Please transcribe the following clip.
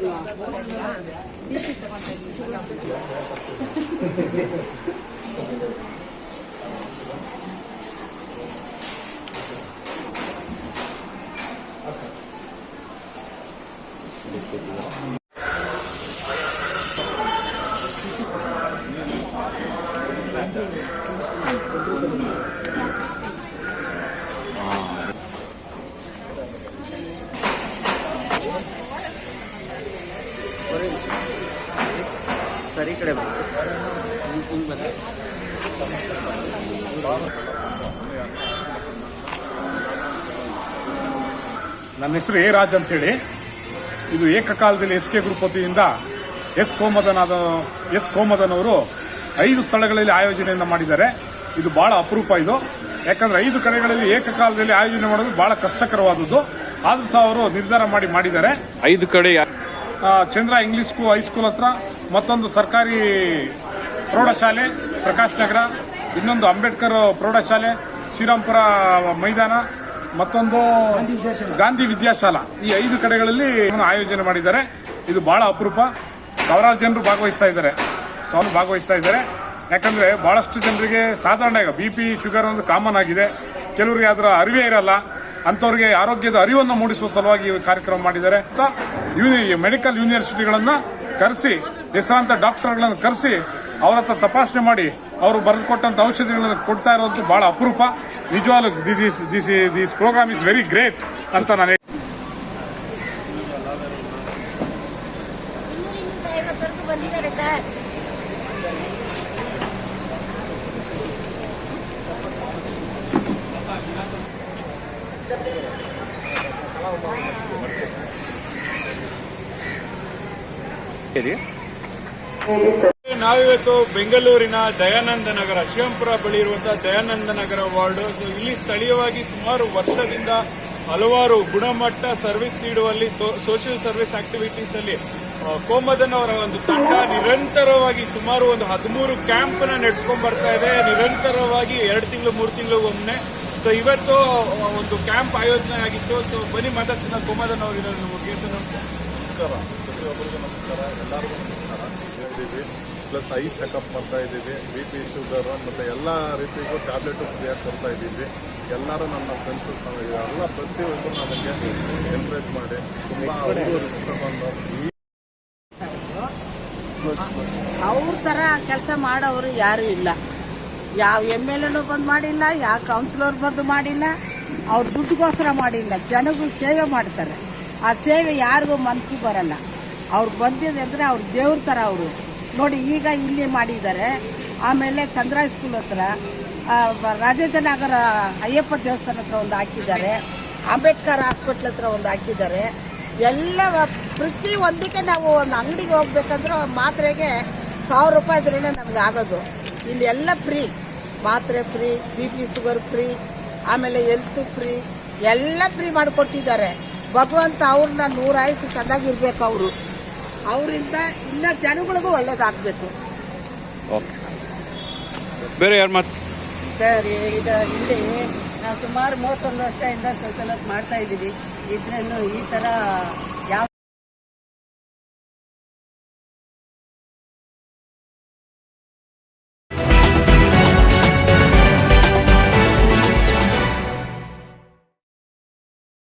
が。ಸರಿ ಕಡೆ ನನ್ನ ಹೆಸರು ಎ ರಾಜ್ ಅಂತೇಳಿ. ಇದು ಏಕಕಾಲದಲ್ಲಿ ಎಸ್ ಕೆ ಗ್ರೂಪ್ ವತಿಯಿಂದ ಎಸ್ ಕೋಮದನಾದ ಎಸ್ ಕೋಮದನ್ ಅವರು ಐದು ಸ್ಥಳಗಳಲ್ಲಿ ಆಯೋಜನೆಯನ್ನು ಮಾಡಿದ್ದಾರೆ. ಇದು ಬಹಳ ಅಪರೂಪ ಇದು. ಯಾಕಂದ್ರೆ ಐದು ಕಡೆಗಳಲ್ಲಿ ಏಕಕಾಲದಲ್ಲಿ ಆಯೋಜನೆ ಮಾಡೋದು ಬಹಳ ಕಷ್ಟಕರವಾದದ್ದು. ಆದ್ರೂ ಸಹ ಅವರು ನಿರ್ಧಾರ ಮಾಡಿ ಮಾಡಿದ್ದಾರೆ. ಐದು ಕಡೆ ಚಂದ್ರ ಇಂಗ್ಲಿಷ್ ಸ್ಕೂಲ್ ಹೈಸ್ಕೂಲ್ ಹತ್ರ ಮತ್ತೊಂದು ಸರ್ಕಾರಿ ಪ್ರೌಢಶಾಲೆ, ಪ್ರಕಾಶ್ ನಗರ, ಇನ್ನೊಂದು ಅಂಬೇಡ್ಕರ್ ಪ್ರೌಢಶಾಲೆ ಶ್ರೀರಾಮ್ಪುರ ಮೈದಾನ, ಮತ್ತೊಂದು ಗಾಂಧಿ ವಿದ್ಯಾಶಾಲಾ. ಈ ಐದು ಕಡೆಗಳಲ್ಲಿ ಆಯೋಜನೆ ಮಾಡಿದ್ದಾರೆ. ಇದು ಬಹಳ ಅಪರೂಪ. ಸಾವಿರಾರು ಜನರು ಭಾಗವಹಿಸ್ತಾ ಇದ್ದಾರೆ. ಸಾವಿರ ಭಾಗವಹಿಸ್ತಾ ಇದ್ದಾರೆ. ಯಾಕಂದ್ರೆ ಬಹಳಷ್ಟು ಜನರಿಗೆ ಸಾಧಾರಣ ಬಿ ಪಿ ಶುಗರ್ ಒಂದು ಕಾಮನ್ ಆಗಿದೆ. ಕೆಲವರಿಗೆ ಅದರ ಅರಿವೇ ಇರಲ್ಲ. ಅಂಥವ್ರಿಗೆ ಆರೋಗ್ಯದ ಅರಿವನ್ನು ಮೂಡಿಸುವ ಸಲುವಾಗಿ ಕಾರ್ಯಕ್ರಮ ಮಾಡಿದ್ದಾರೆ. ಮೆಡಿಕಲ್ ಯೂನಿವರ್ಸಿಟಿಗಳನ್ನ ಕರೆಸಿ ಹೆಸರಾಂತ ಡಾಕ್ಟರ್ಗಳನ್ನು ಕರೆಸಿ, ಅವರ ಹತ್ರ ತಪಾಸಣೆ ಮಾಡಿ, ಅವರು ಬರೆದುಕೊಟ್ಟಂತ ಔಷಧಿಗಳನ್ನು ಕೊಡ್ತಾ ಇರೋದು ಬಹಳ ಅಪರೂಪ ನಿಜವಾಗ್ಲೂ this this this program is very great ಅಂತ ನಾನು ಹೇಳ್ತೀನಿ. you. ಹೇಳಿ. ನಾವಿವತ್ತು ಬೆಂಗಳೂರಿನ ದಯಾನಂದ ನಗರ ಶಿವಂಪುರ ಬಳಿ ಇರುವಂತಹ ದಯಾನಂದ ನಗರ ವಾರ್ಡ್. ಸೊ ಇಲ್ಲಿ ಸ್ಥಳೀಯವಾಗಿ ಸುಮಾರು ವರ್ಷದಿಂದ ಹಲವಾರು ಗುಣಮಟ್ಟ ಸರ್ವಿಸ್ ನೀಡುವಲ್ಲಿ ಸೋಷಿಯಲ್ ಸರ್ವಿಸ್ ಆಕ್ಟಿವಿಟೀಸ್ ಅಲ್ಲಿ ಕೋಮದನ್ ಅವರ ಒಂದು ತಂಡ ನಿರಂತರವಾಗಿ ಸುಮಾರು ಒಂದು ಹದಿಮೂರು ಕ್ಯಾಂಪ್ನ ನಡೆಸ್ಕೊಂಡ್ ಬರ್ತಾ ಇದೆ. ನಿರಂತರವಾಗಿ ಎರಡು ತಿಂಗಳು ಮೂರು ತಿಂಗಳು ಒಮ್ಮೆ ಸೊ ಇವತ್ತು ಒಂದು ಕ್ಯಾಂಪ್ ಆಯೋಜನೆ ಆಗಿತ್ತು. ಸೊ ಬನ್ನಿ ಮಾತಾಡ್ಸಿದ ಕೋಮದನ್ ಅವರಿಗೆ ಇರೋದು ನಮಗೆ ನಮಸ್ಕಾರ. ಪ್ರತಿಯೊಬ್ಬರಿಗೂ ನಮಸ್ಕಾರ. ಎಲ್ಲರಿಗೂ ನಮಸ್ಕಾರ. ಹೇಳಿದ್ದೀವಿ ಪ್ಲಸ್ ಐ ಚೆಕಪ್ ಮಾಡ್ತಾ ಇದ್ದೀವಿ. ಬಿ ಪಿ ಶುಗರ್ ಮತ್ತು ಎಲ್ಲ ರೀತಿಗೂ ಟ್ಯಾಬ್ಲೆಟು ಫ್ರೀಯಾಗಿ ಕೊಡ್ತಾ ಇದ್ದೀವಿ. ಎಲ್ಲರೂ ನಮ್ಮ ಫ್ರೆಂಡ್ಸು ಎಲ್ಲ ಪ್ರತಿಯೊಬ್ಬರು ನಮಗೆ ಎನ್ಕರೇಜ್ ಮಾಡಿ ತುಂಬ ಅವರು ರಿಸ್ಕ್ ತಗೊಂಡು ಅವ್ರ ಥರ ಕೆಲಸ ಮಾಡೋರು ಯಾರೂ ಇಲ್ಲ. ಯಾವ ಎಂ ಎಲ್ ಎನೂ ಬಂದು ಮಾಡಿಲ್ಲ, ಯಾವ ಕೌನ್ಸಿಲರ್ ಬಂದು ಮಾಡಿಲ್ಲ, ಅವ್ರ ದುಡ್ಡುಗೋಸ್ಕರ ಮಾಡಿಲ್ಲ. ಜನಗೂ ಸೇವೆ ಮಾಡ್ತಾರೆ. ಆ ಸೇವೆ ಯಾರಿಗೂ ಮನಸ್ಸು ಬರಲ್ಲ. ಅವ್ರು ಬಂದಿದೆ ಅಂದರೆ ಅವ್ರು ದೇವ್ರ ಥರ ಅವರು. ನೋಡಿ, ಈಗ ಇಲ್ಲಿ ಮಾಡಿದ್ದಾರೆ. ಆಮೇಲೆ ಚಂದ್ರ ಸ್ಕೂಲ್ ಹತ್ರ ರಾಜೇಂದ್ರನಗರ ಅಯ್ಯಪ್ಪ ದೇವಸ್ಥಾನ ಹತ್ರ ಒಂದು ಹಾಕಿದ್ದಾರೆ. ಅಂಬೇಡ್ಕರ್ ಹಾಸ್ಪಿಟ್ಲ್ ಹತ್ರ ಒಂದು ಹಾಕಿದ್ದಾರೆ. ಎಲ್ಲ ಪ್ರತಿ ಒಂದಕ್ಕೆ ನಾವು ಒಂದು ಅಂಗಡಿಗೆ ಹೋಗ್ಬೇಕಂದ್ರೆ ಮಾತ್ರೆಗೆ ಸಾವಿರ ರೂಪಾಯಿ ಇದ್ರೇ ನಮ್ಗೆ ಆಗೋದು. ಇಲ್ಲಿ ಎಲ್ಲ ಫ್ರೀ ಮಾತ್ರೆ free B P sugar free ಆಮೇಲೆ ಹೆಲ್ತ್ ಫ್ರೀ ಎಲ್ಲ ಫ್ರೀ ಮಾಡಿಕೊಟ್ಟಿದ್ದಾರೆ. ಭಗವಂತ ಅವ್ರನ್ನ ನೂರಾಯ್ಸು ಚೆನ್ನಾಗಿರ್ಬೇಕು ಅವರು. ಅವರಿಂದ ಇನ್ನ ಜನಗಳಿಗೂ ಒಳ್ಳೇದಾಗಬೇಕು. ಬೇರೆ ಯಾರು ಮಾತು ಸರ್ ಈಗ ಇಲ್ಲಿ ನಾವು ಸುಮಾರು ಮೂವತ್ತೊಂದು ವರ್ಷದಿಂದ ಸ್ವಲ್ಪಲತ್ ಮಾಡ್ತಾ ಇದ್ದೀವಿ. ಇದ್ರೂ ಈ ಥರ